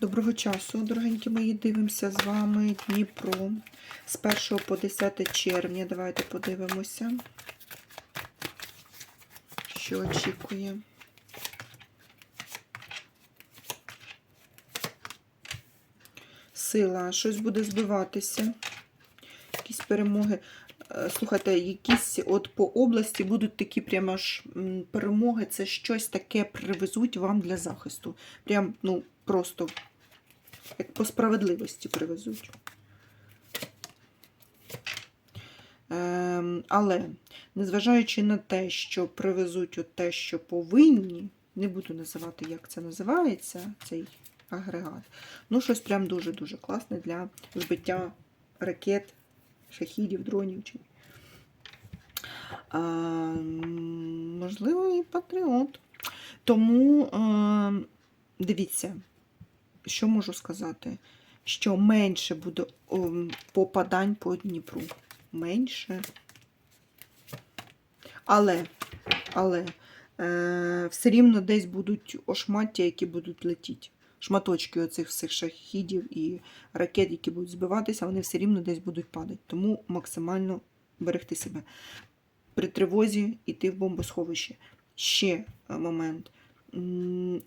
Доброго часу, дорогенькі мої, дивимося з вами Дніпро з 1 по 10 червня. Давайте подивимося, що очікує. Сила, щось буде збиватися. Якісь перемоги. Е, Слухайте, якісь от по області будуть такі прямо ж перемоги, це щось таке привезуть вам для захисту. Прям, ну, просто як по справедливості привезуть. Ем, але, незважаючи на те, що привезуть от те, що повинні, не буду називати, як це називається, цей агрегат. Ну, щось прям дуже-дуже класне для збиття ракет, шахідів, дронів. Чи... А, можливо, і патріот. Тому е, дивіться, що можу сказати? Що менше буде ом, попадань по Дніпру. Менше. Але, але е, все рівно десь будуть ошмаття, які будуть летіти. Шматочки оцих всіх шахідів і ракет, які будуть збиватися, вони все рівно десь будуть падати. Тому максимально берегти себе. При тривозі йти в бомбосховище. Ще момент.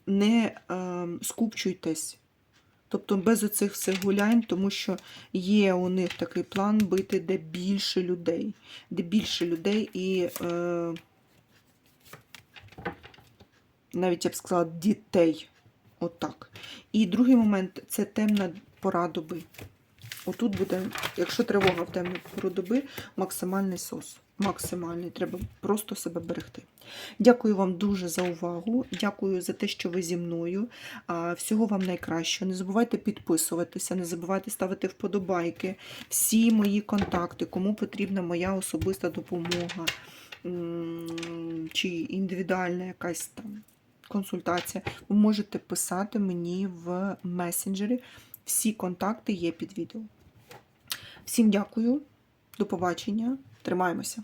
Не е, скупчуйтесь. Тобто без оцих всіх гулянь, тому що є у них такий план бити, де більше людей. Де більше людей і е, навіть я б сказала дітей. Отак. І другий момент це темна пора доби. Отут буде, якщо тривога в темну пору доби, максимальний сос. Максимальний. Треба просто себе берегти. Дякую вам дуже за увагу. Дякую за те, що ви зі мною. Всього вам найкращого. Не забувайте підписуватися, не забувайте ставити вподобайки. Всі мої контакти, кому потрібна моя особиста допомога чи індивідуальна якась там консультація, ви можете писати мені в месенджері. Всі контакти є під відео. Всім дякую, до побачення, тримаємося.